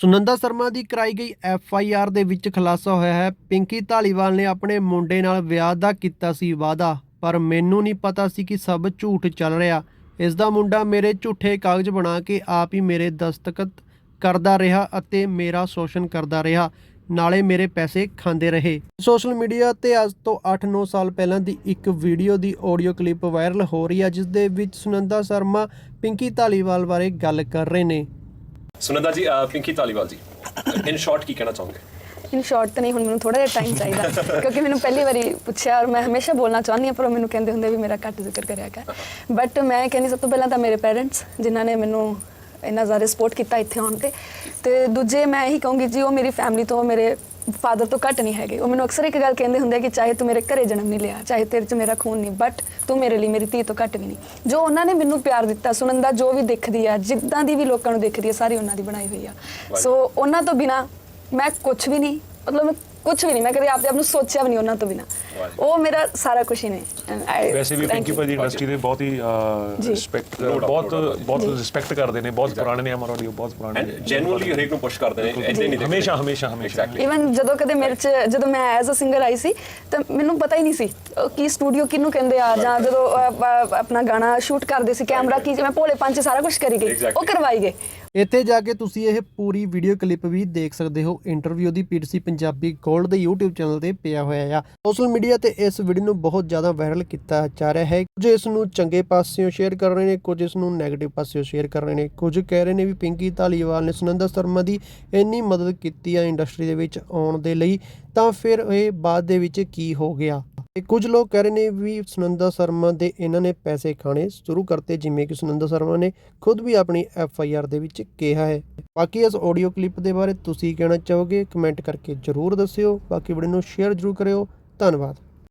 ਸੁਨੰਦਾ ਸ਼ਰਮਾ ਦੀ ਕਰਾਈ ਗਈ F I R ਦੇ ਵਿੱਚ ਖੁਲਾਸਾ ਹੋਇਆ ਹੈ। ਪਿੰਕੀ ਧਾਲੀਵਾਲ ਨੇ ਆਪਣੇ ਮੁੰਡੇ ਨਾਲ ਵਿਆਹ ਦਾ ਕੀਤਾ ਸੀ ਵਾਅਦਾ, ਪਰ ਮੈਨੂੰ ਨਹੀਂ ਪਤਾ ਸੀ ਕਿ ਸਭ ਝੂਠ ਚੱਲ ਰਿਹਾ। ਇਸ ਦਾ ਮੁੰਡਾ ਮੇਰੇ ਝੂਠੇ ਕਾਗਜ਼ ਬਣਾ ਕੇ ਆਪ ਹੀ ਮੇਰੇ ਦਸਤਖਤ ਕਰਦਾ ਰਿਹਾ ਅਤੇ ਮੇਰਾ ਸ਼ੋਸ਼ਣ ਕਰਦਾ ਰਿਹਾ। ਨਾਲੇ ਮੇਰੇ ਪੈਸੇ ਖਾਂਦੇ ਰਹੇ। ਸੋਸ਼ਲ ਮੀਡੀਆ ਤੇ ਅੱਜ ਤੋਂ 8-9 ਸਾਲ ਪਹਿਲਾਂ ਦੀ ਇੱਕ ਵੀਡੀਓ ਦੀ ਆਡੀਓ ਕਲਿੱਪ ਵਾਇਰਲ ਹੋ ਰਹੀ ਹੈ, ਜਿਸ ਦੇ ਵਿੱਚ ਸੁਨੰਦਾ ਸ਼ਰਮਾ, ਪਿੰਕੀ ਧਾਲੀਵਾਲ ਬਾਰੇ ਗੱਲ ਕਰ ਰਹੇ ਨੇ। ਸੁਨੰਦਾ ਜੀ ਅਹ, ਪਿੰਕੀ ਧਾਲੀਵਾਲ ਜੀ ਇਨ ਸ਼ਾਰਟ ਕੀ ਕਹਿਣਾ ਚਾਹੋਗੇ? ਇਨ ਸ਼ਾਰਟ ਤਾਂ ਨਹੀਂ ਹੁਣ ਮੈਨੂੰ ਥੋੜਾ ਜਿਹਾ ਟਾਈਮ ਚਾਹੀਦਾ ਕਿਉਂਕਿ ਮੈਨੂੰ ਪਹਿਲੀ ਵਾਰੀ ਪੁੱਛਿਆ ਔਰ ਮੈਂ ਹਮੇਸ਼ਾ ਬੋਲਣਾ ਚਾਹੁੰਦੀ ਹਾਂ ਪਰ ਉਹ ਮੈਨੂੰ ਕਹਿੰਦੇ ਹੁੰਦੇ ਵੀ ਮੇਰਾ ਘੱਟ ਜ਼ਿਕਰ ਕਰਿਆ ਕਰ। ਬਟ ਮੈਂ ਕਹਿੰਦੀ ਸਭ ਤੋਂ ਪਹਿਲਾਂ ਤਾਂ ਮੇਰੇ ਪੇਰੈਂਟਸ ਜਿਨ੍ਹਾਂ ਨੇ ਮੈਨੂੰ ਇੰਨਾ ਜ਼ਿਆਦਾ ਸਪੋਰਟ ਕੀਤਾ ਇੱਥੇ ਆਉਣ ਤੇ ਤੇ ਦੂਜੇ ਮੈਂ ਇਹੀ ਕਹੂੰਗੀ ਜੀ ਉਹ ਮੇਰੀ ਫੈਮਿਲੀ ਤੋਂ ਮੇਰੇ ਫਾਦਰ ਤੋਂ ਘੱਟ ਨਹੀਂ ਹੈਗੇ। ਉਹ ਮੈਨੂੰ ਅਕਸਰ ਇੱਕ ਗੱਲ ਕਹਿੰਦੇ ਹੁੰਦੇ ਕਿ ਚਾਹੇ ਤੂੰ ਮੇਰੇ ਘਰੇ ਜਨਮ ਨਹੀਂ ਲਿਆ ਚਾਹੇ ਤੇਰੇ 'ਚ ਮੇਰਾ ਖੂਨ ਨਹੀਂ ਬਟ ਤੂੰ ਮੇਰੇ ਲਈ ਮੇਰੀ ਧੀ ਤੋਂ ਘੱਟ ਵੀ ਨਹੀਂ। ਜੋ ਉਹਨਾਂ ਨੇ ਮੈਨੂੰ ਪਿਆਰ ਦਿੱਤਾ ਸੁਣਨ ਜੋ ਵੀ ਦਿਖਦੀ ਆ ਜਿੱਦਾਂ ਦੀ ਵੀ ਲੋਕਾਂ ਨੂੰ ਦਿਖਦੀ ਆ ਸਾਰੀ ਉਹਨਾਂ ਦੀ ਬਣਾਈ ਹੋਈ ਆ। ਸੋ ਉਹਨਾਂ ਤੋਂ ਬਿਨਾ ਮੈਂ ਕੁਝ ਵੀ ਨਹੀਂ ਮਤਲਬ ਮੈਂ ਕੁਝ ਵੀ ਨਹੀਂ ਮੈਂ ਕਦੇ ਆਪਦੇ ਆਪ ਨੂੰ ਸੋਚਿਆ ਵੀ ਨਹੀਂ ਉਹਨਾਂ ਤੋਂ ਬਿਨਾ। ਉਹ ਮੇਰਾ ਸਾਰਾ ਕੁਝ ਹੀ ਨੇ And I- ਵੈਸੇ ਵੀ thank ਪਿੰਕੀ you. ਭਾਜੀ ਇੰਡਸਟਰੀ ਦੇ ਬਹੁਤ ਹੀ ਜੀ। ਰਿਸਪੈਕਟ ਬਹੁਤ. ਬਹੁਤ। ਰਿਸਪੈਕਟ ਕਰਦੇ ਨੇ ਬਹੁਤ ਪੁਰਾਣੇ ਨੇ ਅਮਰ ਆਡੀਓ ਬਹੁਤ ਪੁਰਾਣੇ ਐਂਡ ਨੇ ਜੈਨੂਅਲੀ ਹਰੇਕ ਨੂੰ ਪੁਸ਼ ਕਰਦੇ ਨੇ ਐਦਾਂ ਨਹੀਂ ਦੇਖਦੇ ਹਮੇਸ਼ਾ ਹਮੇਸ਼ਾ ਹਮੇਸ਼ਾ Exactly. ਇਵਨ ਜਦੋਂ ਕਦੇ ਮੇਰੇ ਚ ਜਦੋਂ ਮੈਂ ਐਜ਼ ਅ ਸਿੰਗਰ ਆਈ ਸੀ ਤਾਂ ਮੈਨੂੰ ਪਤਾ ਹੀ ਨਹੀਂ ਸੀ ਅਹ ਕੀ ਸਟੂਡੀਓ ਕਿਹਨੂੰ ਕਹਿੰਦੇ ਆ ਜਾਂ ਜਦੋਂ ਅਹ, ਅਹ, ਆਪਣਾ ਗਾਣਾ ਸ਼ੂਟ ਕਰਦੇ ਸੀ ਕੈਮਰਾ ਕੀ ਮੈਂ ਭੋਲੇ ਪੰਚ ਸਾਰਾ ਕੁਝ ਕਰੀ ਗਈ Exactly. ਉਹ ਕਰਵਾਈ ਗਏ ਇੱਥੇ ਜਾ ਕੇ ਤੁਸੀਂ ਇਹ ਪੂਰੀ ਵੀਡੀਓ ਕਲਿੱਪ ਵੀ ਦੇਖ ਸਕਦੇ ਹੋ ਇੰਟਰਵਿਊ ਦੀ ਪੀਟੀਸੀ ਪੰਜਾਬੀ ਗੋਲਡ ਦੇ YouTube ਚੈਨਲ ਤੇ ਪਿਆ ਹੋਇਆ ਆ ਸੋਸ਼ਲ ਮੀਡੀਆ ਤੇ ਇਸ ਵੀਡੀਓ ਨੂੰ ਬਹੁਤ ਜ਼ਿਆਦਾ ਵਾਇਰਲ ਕੀਤਾ ਜਾ ਰਿਹਾ ਹੈ। ਕੁਝ ਇਸ ਨੂੰ ਚੰਗੇ ਪਾਸਿਓਂ ਸ਼ੇਅਰ ਕਰ ਰਹੇ ਨੇ, ਕੁਝ ਇਸ ਨੂੰ 네ਗੇਟਿਵ ਪਾਸਿਓਂ ਸ਼ੇਅਰ ਕਰ ਰਹੇ ਨੇ। ਕੁਝ ਕਹਿ ਰਹੇ ਨੇ ਵੀ ਪਿੰਕੀ ਧਾਲੀਵਾਲ ਨੇ ਸੁਨੰਦਾ ਸ਼ਰਮਾ ਦੀ ਇੰਨੀ ਮਦਦ ਕੀਤੀ ਆ ਇੰਡਸਟਰੀ ਦੇ ਵਿੱਚ ਆਉਣ ਦੇ ਲਈ, ਤਾਂ ਫਿਰ ਇਹ ਬਾਅਦ ਦੇ ਵਿੱਚ ਕੀ ਹੋ ਗਿਆ? ਤੇ ਕੁਝ ਲੋਕ ਕਹਿ ਰਹੇ ਨੇ ਵੀ ਸੁਨੰਦਾ ਸ਼ਰਮਾ ਦੇ ਇਹਨਾਂ ਨੇ ਪੈਸੇ ਖਾਣੇ ਸ਼ੁਰੂ ਕਰਤੇ, ਜਿਵੇਂ ਕਿ ਸੁਨੰਦਾ ਸ਼ਰਮਾ ਨੇ ਖੁਦ ਵੀ ਆਪਣੀ ਐਫ ਆਈ ਆਰ ਦੇ ਵਿੱਚ ਕਿਹਾ ਹੈ। ਬਾਕੀ ਇਸ ਆਡੀਓ ਕਲਿੱਪ ਦੇ ਬਾਰੇ ਤੁਸੀਂ ਕਹਿਣਾ ਚਾਹੋਗੇ ਕਮੈਂਟ ਕਰਕੇ ਜਰੂਰ ਦੱਸਿਓ। ਬਾਕੀ ਵੀਡੀਓ ਨੂੰ ਸ਼ੇਅਰ ਜਰੂਰ ਕਰਿਓ। ਧੰਨਵਾਦ।